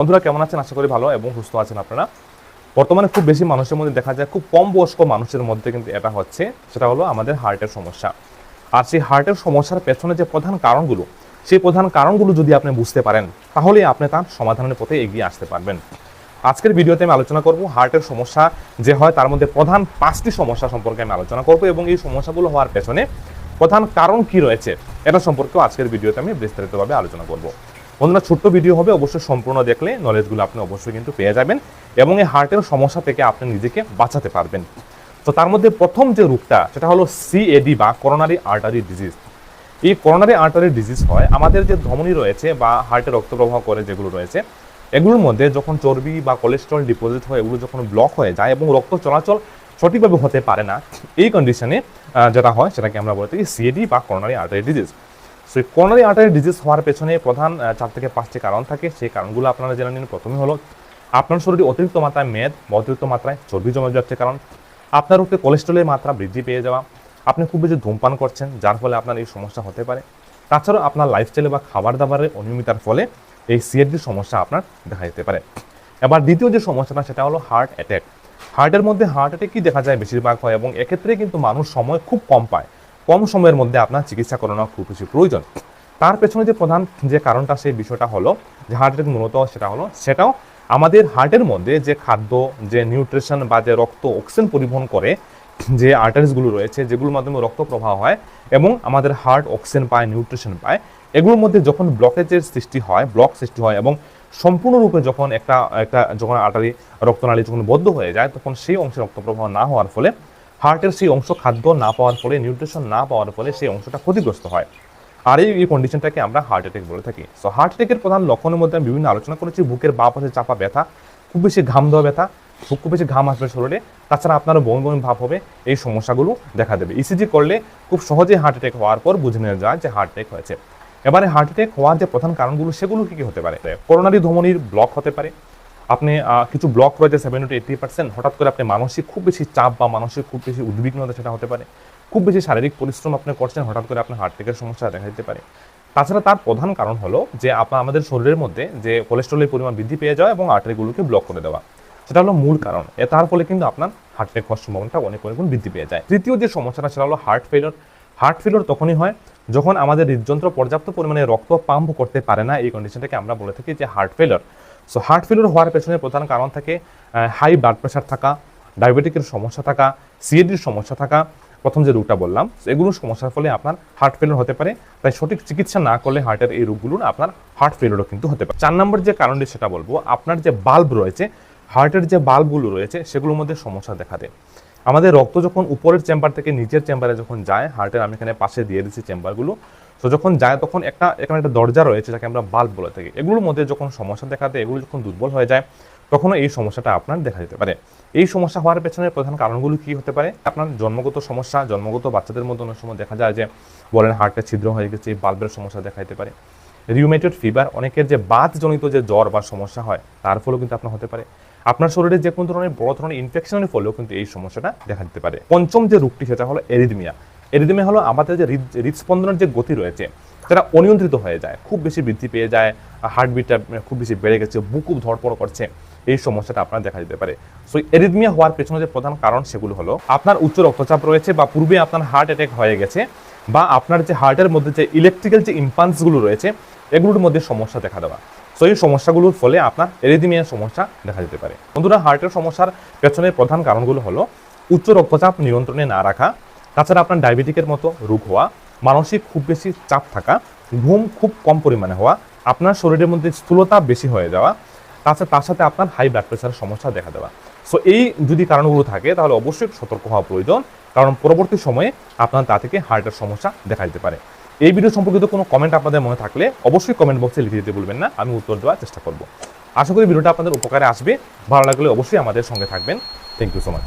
বন্ধুরা, কেমন আছেন? আশা করি ভালো এবং সুস্থ আছেন আপনারা। বর্তমানে খুব বেশি মানুষের মধ্যে দেখা যায়, খুব কম বয়স্ক মানুষের মধ্যে কিন্তু এটা হচ্ছে। সেটা হলো আমাদের হার্টের সমস্যা। আর সেই হার্টের সমস্যার পেছনে যে প্রধান কারণগুলো, সেই প্রধান কারণগুলো যদি আপনি বুঝতে পারেন, তাহলে আপনি তার সমাধানের পথে এগিয়ে আসতে পারবেন। আজকের ভিডিওতে আমি আলোচনা করব হার্টের সমস্যা যে হয়, তার মধ্যে প্রধান পাঁচটি সমস্যা সম্পর্কে আমি আলোচনা করব এবং এই সমস্যাগুলো হওয়ার পেছনে প্রধান কারণ কি রয়েছে, এটা সম্পর্কেও আজকের ভিডিওতে আমি বিস্তারিতভাবে আলোচনা করব। বন্ধুরা ছোট্ট ভিডিও হবে, অবশ্যই সম্পূর্ণ দেখলে নলেজগুলো আপনি অবশ্যই কিন্তু পেয়ে যাবেন এবং এই হার্টের সমস্যা থেকে আপনি নিজেকে বাঁচাতে পারবেন। তো তার মধ্যে প্রথম যে রোগটা, সেটা হলো সিএডি বা করোনারি আর্টারি ডিজিজ এই করোনারি আর্টারি ডিজিজ হয়, আমাদের যে ধমনী রয়েছে বা হার্টে রক্ত প্রবাহ করে যেগুলো রয়েছে, এগুলোর মধ্যে যখন চর্বি বা কোলেস্ট্রল ডিপোজিট হয়, এগুলো যখন ব্লক হয়ে যায় এবং রক্ত চলাচল সঠিকভাবে হতে পারে না, এই কন্ডিশনে যেটা হয়, সেটাকে আমরা বলে থাকি সিএডি বা করোনারি আর্টারি ডিজিজ সো এই করোনারি আর্টারি ডিজিজ হওয়ার পেছনে প্রধান চার থেকে পাঁচটি কারণ থাকে। সেই কারণগুলো আপনারা জেনে নিন। প্রথমে হলো, আপনার শরীরে অতিরিক্ত মাত্রায় মেদ অতিরিক্ত মাত্রায় চর্বি জমে যাচ্ছে কারণ। আপনার রক্তে কোলেস্ট্রলের মাত্রা বৃদ্ধি পেয়ে যাওয়া। আপনি খুব বেশি ধূমপান করছেন, যার ফলে আপনার এই সমস্যা হতে পারে। তাছাড়াও আপনার লাইফস্টাইলে বা খাবার দাবারের অনিয়মিতার ফলে এই সিএডির সমস্যা আপনার দেখা যেতে পারে। এবার দ্বিতীয় যে সমস্যাটা, সেটা হলো হার্ট অ্যাটাক হার্টের মধ্যে হার্ট অ্যাটাক কি দেখা যায় বেশিরভাগ হয় এবং এক্ষেত্রে কিন্তু মানুষ সময় খুব কম পায়। কম সময়ের মধ্যে আপনার চিকিৎসা করানো খুব বেশি প্রয়োজন। তার পেছনে যে প্রধান যে কারণটা, সেই বিষয়টা হলো যে হার্ট অ্যাটাক মূলত সেটা হলো, সেটাও আমাদের হার্টের মধ্যে যে খাদ্য, যে নিউট্রিশন বা যে রক্ত অক্সিজেন পরিবহন করে, যে আর্টারিসগুলো রয়েছে, যেগুলোর মাধ্যমে রক্ত প্রবাহ হয় এবং আমাদের হার্ট অক্সিজেন পায় নিউট্রিশন পায়, এগুলোর মধ্যে যখন ব্লকেজের সৃষ্টি হয় ব্লক সৃষ্টি হয় এবং সম্পূর্ণরূপে যখন একটা একটা যখন আর্টারি রক্তনালী যখন বদ্ধ হয়ে যায়, তখন সেই অংশে রক্ত প্রবাহ না হওয়ার ফলে হার্টের সেই অংশ খাদ্য না পাওয়ার ফলে, নিউট্রিশন না পাওয়ার ফলে সেই অংশটা ক্ষতিগ্রস্ত হয়। আর এই কন্ডিশনটাকে আমরা হার্ট অ্যাটাক বলে থাকি। সো হার্ট অ্যাটাকের প্রধান লক্ষণের মধ্যে আমি বিভিন্ন আলোচনা করেছি। বুকের বাঁ পাশে চাপা ব্যথা, খুব বেশি ঘাম দেওয়া ব্যথা, খুব খুব বেশি ঘাম আসবে শরীরে। তাছাড়া আপনারও বমি বমি ভাব হবে, এই সমস্যাগুলো দেখা দেবে। ইসিজি করলে খুব সহজেই হার্ট অ্যাটাক হওয়ার পর বুঝে নেওয়া যায় যে হার্ট অ্যাটাক হয়েছে। এবারে হার্ট অ্যাটাক হওয়ার যে প্রধান কারণগুলো, সেগুলো কি কি হতে পারে? করোনারি ধমনির ব্লক হতে পারে আপনি কিছু ব্লক রয়েছে সেভেন টু এইটি পার্সেন্ট হঠাৎ করে আপনি মানসিক খুব বেশি চাপ বা মানসিক খুব বেশি উদ্বিগ্নতা সেটা হতে পারে। খুব বেশি শারীরিক পরিশ্রম আপনি করছেন, হঠাৎ করে আপনার হার্ট অ্যাটাকের সমস্যা দেখা দিতে পারে। তাছাড়া তার প্রধান কারণ হলো যে আপনার আমাদের শরীরের মধ্যে যে কোলেস্ট্রলের পরিমাণ বৃদ্ধি পেয়ে যাওয়া এবং আর্টারিগুলোকে ব্লক করে দেওয়া। সেটা হলো মূল কারণ। এ, তার ফলে কিন্তু আপনার হার্ট অ্যাটাক হওয়ার সম্ভাবনাটা অনেক অনেক বৃদ্ধি পেয়ে যায়। তৃতীয় যে সমস্যাটা সেটা হলো হার্ট ফেলিওর হার্ট ফেলিওর তখনই হয় যখন আমাদের হৃদযন্ত্র পর্যাপ্ত পরিমাণে রক্ত পাম্প করতে পারে না, এই কন্ডিশনটাকে আমরা বলে থাকি যে heart failure so heart failure হওয়ার পেছনে প্রধান কারণ থাকে হাই ব্লাড প্রেশার থাকা ডায়াবেটিকের সমস্যা থাকা সিএডির সমস্যা থাকা, প্রথম যে রোগটা বললাম এগুলোর সমস্যার ফলে আপনার হার্ট ফেলিওর হতে পারে। তাই সঠিক চিকিৎসা না করলে হার্টের এই রোগগুলো আপনার হার্ট ফেলিওরও কিন্তু হতে পারে। চার নম্বর যে কারণটি সেটা বলব, আপনার যে বাল্ব রয়েছে হার্টের যে বাল্বগুলো রয়েছে, সেগুলোর মধ্যে সমস্যা দেখা দেয়। আমাদের রক্ত যখন উপরের চেম্বার থেকে নিচের চেম্বারে যখন যায় হার্টের আমি এখানে পাশে দিয়ে দিচ্ছি চেম্বারগুলো। তো যখন যায় তখন একটা, এখানে একটা দরজা রয়েছে যাকে আমরা বাল্ব বলে থাকি। এগুলোর মধ্যে যখন সমস্যা দেখা দেয়, এগুলো যখন দুর্বল হয়ে যায়, তখনও এই সমস্যাটা আপনার দেখা যেতে পারে। এই সমস্যা হওয়ার পেছনে প্রধান কারণগুলো কি হতে পারে? আপনার জন্মগত সমস্যা, জন্মগত বাচ্চাদের মধ্যে অনেক সময় দেখা যায় যে, বলেন হার্টে ছিদ্র হয়ে গেছে, এই বাল্বের সমস্যা দেখা যেতে পারে। রিউমেটেড ফিভার অনেকের যে বাতজনিত যে জ্বর বা সমস্যা হয়, তার ফলেও কিন্তু আপনার হতে পারে। আপনার শরীরে যে কোনো ধরনের বড় ধরনের ইনফেকশনের ফলেও কিন্তু এই সমস্যাটা দেখা দিতে পারে। পঞ্চম যে রোগটি সেটা হলো এরিদমিয়া এরিদমিয়া হলো আমাদের যে হৃদ হৃদস্পন্দনের যে গতি রয়েছে, সেটা অনিয়ন্ত্রিত হয়ে যায়, খুব বেশি বৃদ্ধি পেয়ে যায় হার্টবিটটা খুব বেশি বেড়ে গেছে, বুক ধরপড় করছে, এই সমস্যাটা আপনার দেখা দিতে পারে। সো এরিদমিয়া হওয়ার পেছনে যে প্রধান কারণ সেগুলো হলো, আপনার উচ্চ রক্তচাপ রয়েছে বা পূর্বে আপনার হার্ট অ্যাটাক হয়ে গেছে বা আপনার যে হার্টের মধ্যে যে ইলেকট্রিক্যাল যে ইম্পান্সগুলো রয়েছে, এগুলোর মধ্যে সমস্যা দেখা দেওয়া। সো এই সমস্যাগুলোর ফলে আপনার এরিদিমিয়ার সমস্যা দেখা যেতে পারে। বন্ধুরা, হার্টের সমস্যার পেছনের প্রধান কারণগুলো হলো উচ্চ রক্তচাপ নিয়ন্ত্রণে না রাখা, তাছাড়া আপনার ডায়াবেটিকের মতো রোগ হওয়া, মানসিক খুব বেশি চাপ থাকা, ঘুম খুব কম পরিমাণে হওয়া, আপনার শরীরের মধ্যে স্থূলতা বেশি হয়ে যাওয়া, তাছাড়া তার সাথে আপনার হাই ব্লাড প্রেশারের সমস্যা দেখা দেওয়া। সো এই যদি কারণগুলো থাকে, তাহলে অবশ্যই সতর্ক হওয়া প্রয়োজন, কারণ পরবর্তী সময়ে আপনার তা থেকে হার্টের সমস্যা দেখা দিতে পারে। এই ভিডিও সম্পর্কিত কোনো কমেন্ট আপনাদের মনে থাকলে অবশ্যই কমেন্ট বক্সে লিখে দিতে বলবেন না। আমি উত্তর দেওয়ার চেষ্টা করব। আশা করি ভিডিওটা আপনাদের উপকারে আসবে। ভালো লাগলে অবশ্যই আমাদের সঙ্গে থাকবেন। Thank you so much